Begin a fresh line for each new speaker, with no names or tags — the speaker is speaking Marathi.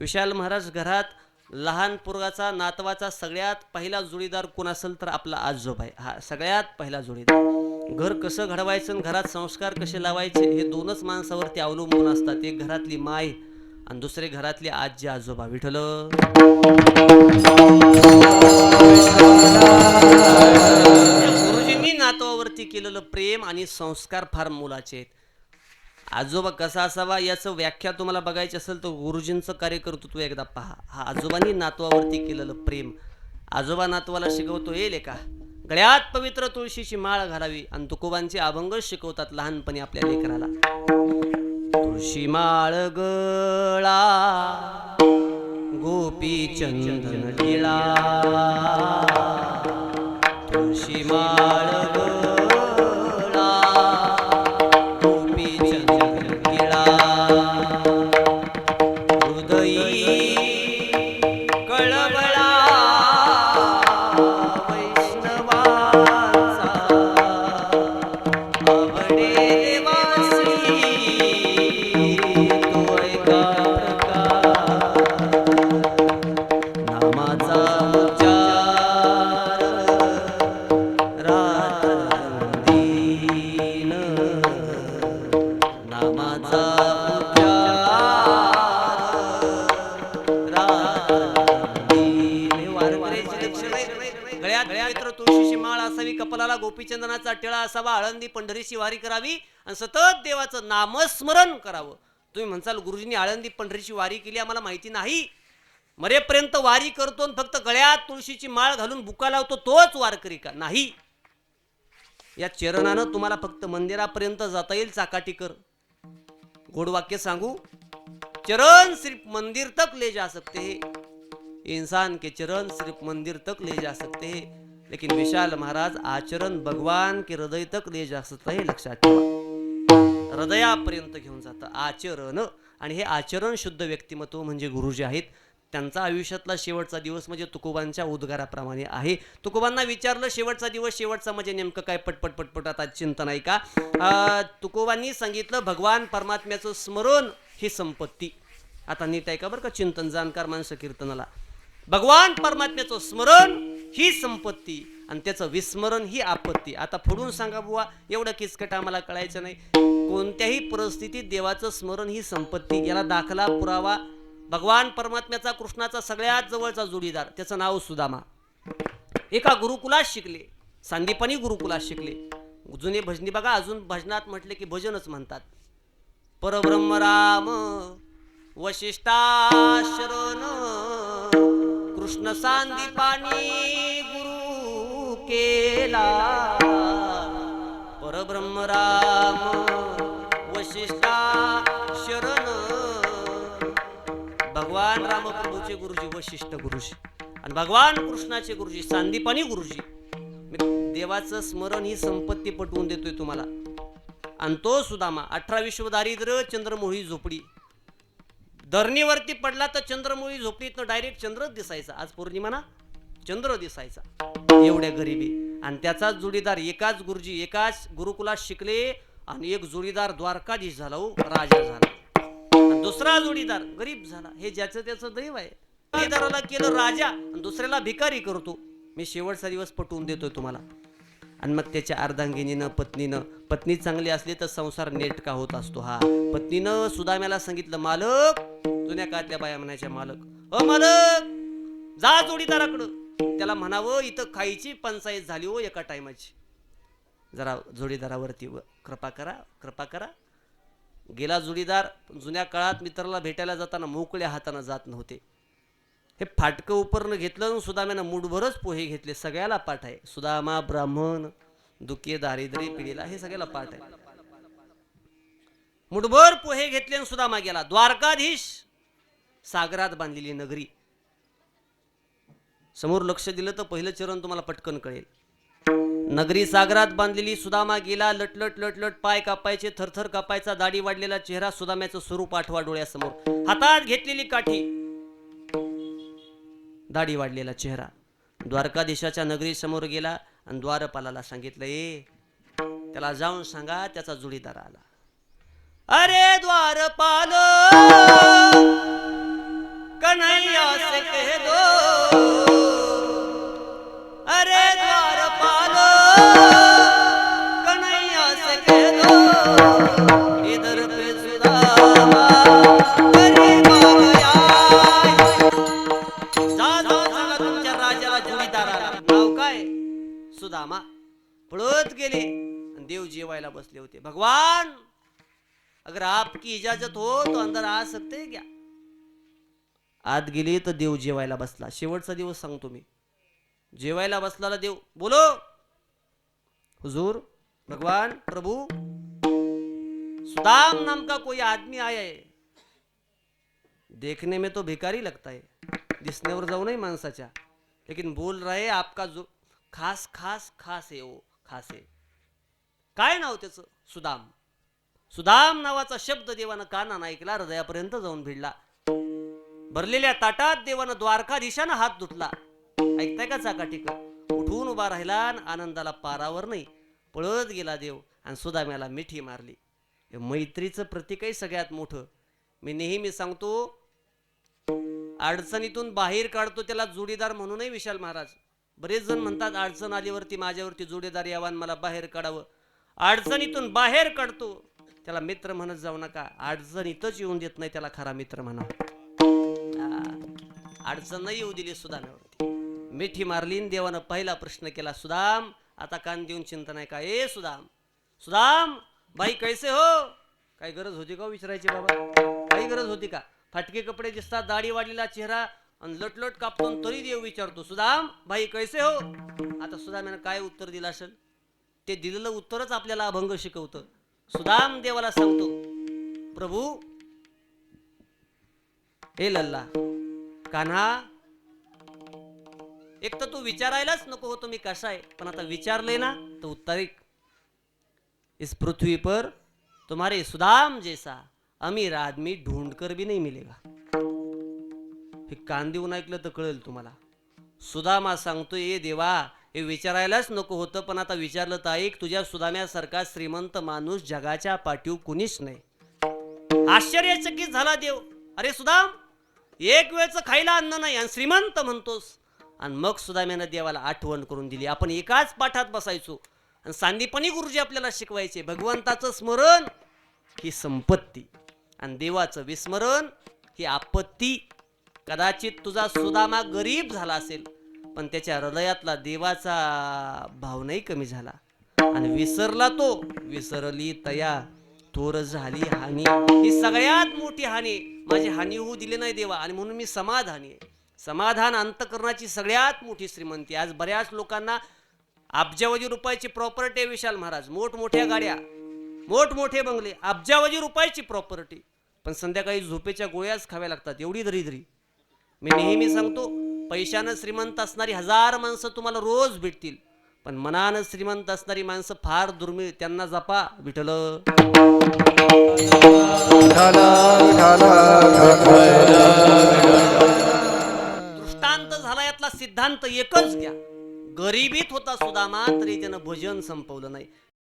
विशाल महाराज घरात लहान पोरगाचा नातवाचा सगळ्यात पहिला जोडीदार कोण असेल तर आपला आजोबा आहे हा सगळ्यात पहिला जोडीदार. घर कसं घडवायचं आणि घरात संस्कार कसे लावायचे हे दोनच माणसावरती अवलंबून असतात. एक घरातली माय आणि दुसरे घरातली आजी आजोबा. विठल गुरुजींनी नातवावरती केलेलं प्रेम आणि संस्कार फार मोलाचे आहेत. आजोबा कसा असावा याचं व्याख्या तुम्हाला बघायची असेल तर गुरुजींचं कार्य तू एकदा पहा. हा आजोबांनी नातवावरती केलेलं प्रेम. आजोबा नातवाला शिकवतो येईल का गळ्यात पवित्र तुळशीची माळ घालावी आणि तुकोबांचे अभंग शिकवतात लहानपणी आपल्या लेकराला. तुळशी माळ गळा गोपी चंदन टिळा कपालाला टिळा असावा आळंदी पंढरीची वारी करावी आणि सतत देवाचं नामस्मरण करावं. तुम्ही म्हणसाल गुरुजींनी आळंदी पंढरीची वारी केली आम्हाला माहिती नाही. मरेपर्यंत वारी करतो आणि फक्त गळ्यात तुळशीची माळ घालून बुका लावतो तोच वारकरी का? नाही. या चरणानं तुम्हाला फक्त मंदिरापर्यंत जाता येईल चाकाटी कर. वाक्य सांगू? चरण सिर्फ मंदिर तक ले जा सकते हैं. इंसान के चरण सिर्फ मंदिर तक ले जा सकते हैं. लेकिन विशाल महाराज आचरण भगवान की हृदय तक ले जास्त हे लक्षात ठेवा। हृदयापर्यंत घेऊन जातं आचरण आणि हे आचरण शुद्ध व्यक्तिमत्व म्हणजे गुरुजी आहेत. त्यांचा आयुष्यातला शेवटचा दिवस म्हणजे तुकोबांच्या उद्गाराप्रमाणे आहे. तुकोबांना विचारलं शेवटचा दिवस शेवटचा म्हणजे नेमकं काय? पटपट पटपट आता चिंतन आहे का? तुकोबांनी सांगितलं भगवान परमात्म्याचं स्मरण ही संपत्ती. आता नीट आहे का बरं का चिंतन जाणकार माणसं कीर्तनाला. भगवान परमात्म्याचं स्मरण ही संपत्ती आणि त्याचं विस्मरण ही आपत्ती. आता फोडून सांगा बुवा एवढं किचकट आम्हाला कळायचं नाही. कोणत्याही परिस्थितीत देवाचं स्मरण ही संपत्ती. याला दाखला पुरावा भगवान परमात्म्याचा कृष्णाचा सगळ्यात जवळचा जोडीदार. त्याचं नाव सुदामा. एका गुरुकुलात शिकले. सांदीपणी गुरुकुलात शिकले. जुने भजनी बघा अजून भजनात म्हटले की भजनच म्हणतात. परब्रह्म राम वशिष्ठा शरण कृष्ण सांदीपानी गुरु केला. परब्रह्म राम वशिष्ठा शरण. भगवान रामप्रभूचे गुरुजी वशिष्ठ गुरुजी आणि भगवान कृष्णाचे गुरुजी सांदीपानी गुरुजी. मी देवाचं स्मरण ही संपत्ती पटवून देतोय तुम्हाला. आणि तो सुदामा अठरा विश्व दारिद्र्य चंद्रमोही झोपडी. धरणीवरती पडला तर चंद्रमोही झोपडीतनं डायरेक्ट चंद्रच दिसायचा. आज पौर्णिमा ना? चंद्र दिसायचा. एवढ्या गरिबी. आणि त्याचाच जोडीदार एकाच गुरुजी एकाच गुरुकुलात शिकले आणि एक जोडीदार द्वारकाधीश झाला हो राजा झाला. दुसरा जोडीदार गरीब झाला. हे ज्याचं त्याचं दैव आहे. जोडीदाराला केलं राजा आणि दुसऱ्याला भिकारी करतो. मी शेवटचा दिवस पटवून देतोय तुम्हाला. आणि मग त्याच्या अर्धांगिनीनं पत्नीनं पत्नी चांगली असली तर संसार नेटका होत असतो हा. पत्नीनं सुदाम्याला सांगितलं मालक जुन्या काळातल्या बाया म्हणायच्या मालक. अ मालक जा जोडीदाराकडं त्याला म्हणावं इथं खायची पंचायत झाली हो एका टायमाची. जरा जोडीदारावरती कृपा करा कृपा करा. गेला जोडीदार जुन्या काळात मित्राला भेटायला जाताना मोकळ्या हातानं जात नव्हते. हे फाटकं उपरनं घेतलं सुदाम्यानं मुठभरच पोहे घेतले सगळ्याला पाठ आहे. सुदामा ब्राह्मण दुखे दारिद्र्य पिढीला हे सगळ्याला पाठ आहे. मुठभर पोहे घेतले आणि सुदामा गेला. द्वारकाधीश सागरात बांधलेली नगरी. समोर लक्ष दिलं तर पहिलं चरण तुम्हाला पटकन कळेल. नगरी सागरात बांधलेली सुदामा गेला लटलट लटलट पाय कापायचे थरथर कापायचा दाढी वाढलेला चेहरा सुदाम्याचं स्वरूप आठवा डोळ्यासमोर. हातात घेतलेली काठी दाढी वाढलेला चेहरा. द्वारकाधीशाच्या नगरी समोर गेला आणि द्वारपालाला सांगितलं ए त्याला जाऊन सांगा त्याचा जोडीदार आला. अरे द्वारपाल! कन्हैया से कह दो। अरे द्वार पालो कन्हैया से कह दो। इधर पे सुदामा सुदामा। पळत गेले देव जेवायला बसले होते। भगवान अगर आपकी इजाजत हो तो अंदर आ सकते क्या? आत गेली तर देव जेवायला बसला. शेवटचा दिवस सांगतो मी. जेवायला बसला देव बोलो. हुजूर भगवान प्रभु. सुदाम नाम का कोई आदमी आया है. देखने में तो भिकारी लगता है. दिसण्यावर जाऊ नाही माणसाच्या. लेकिन बोल रहे आपका जो खास खास खास आहे ओ खास आहे काय नाव त्याचं? सुदाम. सुदाम नावाचा शब्द देवानं कानानं ऐकला हृदयापर्यंत जाऊन भिडला. भरलेल्या ताटात देवानं द्वारकाधीशानं हात धुतला. ऐकताय का चाकाटिक? उठून उभा राहिला आणि आनंदाला पारावर नाही पळत गेला देव आणि सुदाम्याला मिठी मारली. हे मैत्रीचं प्रतीक सगळ्यात मोठं. मी नेहमी सांगतो अडचणीतून बाहेर काढतो त्याला जोडीदार म्हणूनही विशाल महाराज. बरेच जण म्हणतात अडचण आलीवरती माझ्यावरती जोडीदार यावा मला बाहेर काढावं. अडचणीतून बाहेर काढतो. त्याला मित्र म्हणत जाऊ नका. अडचणीतच येऊन देत नाही त्याला खरा मित्र म्हणा अडचण नाही येऊ दिली सुदामावरती मिठी मारली देवानं पहिला प्रश्न केला सुदाम आता कान देऊन चिंता नाही का? ए सुदाम सुदाम बाई कैसे हो? काही गरज होती का हो विचारायची बाबा? काही गरज होती का? फाटके कपडे दिसतात दाढी वाढलेला चेहरा आणि लटलट कापतून तरी देव विचारतो सुदाम भाई कैसे हो? आता सुदाम यानं काय उत्तर दिलं असेल? ते दिलेलं उत्तरच आपल्याला अभंग शिकवतं. सुदाम देवाला सांगतो प्रभू हे लल्ला कान्हा. एक तर तू विचारायलाच नको होतो मी कसा आहे पण आता विचारले ना तर उत्तर एक. इस पृथ्वी पर तुम्हारे सुदाम जैसा अमीर आदमी ढूंढकर भी नहीं मिलेगा. हे कान देऊन ऐकलं तर कळेल तुम्हाला. सुदामा सांगतोय ए देवा हे विचारायलाच नको होतं पण आता विचारलं तर ऐक तुझ्या सुदाम्यासारखा श्रीमंत माणूस जगाच्या पाठीव कुणीच नाही. आश्चर्यचकित झाला देव. अरे सुदाम एक वेळचं खायला अन्न नाही आणि श्रीमंत म्हणतोस. आणि मग सुदाम्यानं देवाला आठवण करून दिली. आपण एकाच पाठात बसायचो. आणि सांदीपणी गुरुजी आपल्याला शिकवायचे भगवंताचं स्मरण ही संपत्ती. आणि देवाचं विस्मरण ही आपत्ती. कदाचित तुझा सुदामा गरीब झाला असेल पण त्याच्या हृदयातला देवाचा भाव नाही कमी झाला. आणि विसरला तो विसरली तया. थोर झाली हानी. ही सगळ्यात मोठी हानी. माझी हानी होऊ दिली नाही देवा. आणि म्हणून मी समाधानी आहे. समाधान अंतकरणाची सगळ्यात मोठी श्रीमंती. आज बऱ्याच लोकांना अब्जावधी रुपयाची प्रॉपर्टी आहे विशाल महाराज. मोठमोठ्या गाड्या. मोठमोठे बंगले. अब्जावधी रुपयाची प्रॉपर्टी पण संध्याकाळी झोपेच्या गोळ्याच खाव्या लागतात. एवढी दरिद्री. मी नेहमी सांगतो पैशानं श्रीमंत असणारी हजार माणसं तुम्हाला रोज भेटतील. पण मनानं श्रीमंत असणारी माणसं फार दुर्मिळ त्यांना जपा विठल दृष्टांत झाला यातला सिद्धांत एकच घ्या. गरिबीत होता सुदामा तरी त्यानं भजन संपवलं नाही.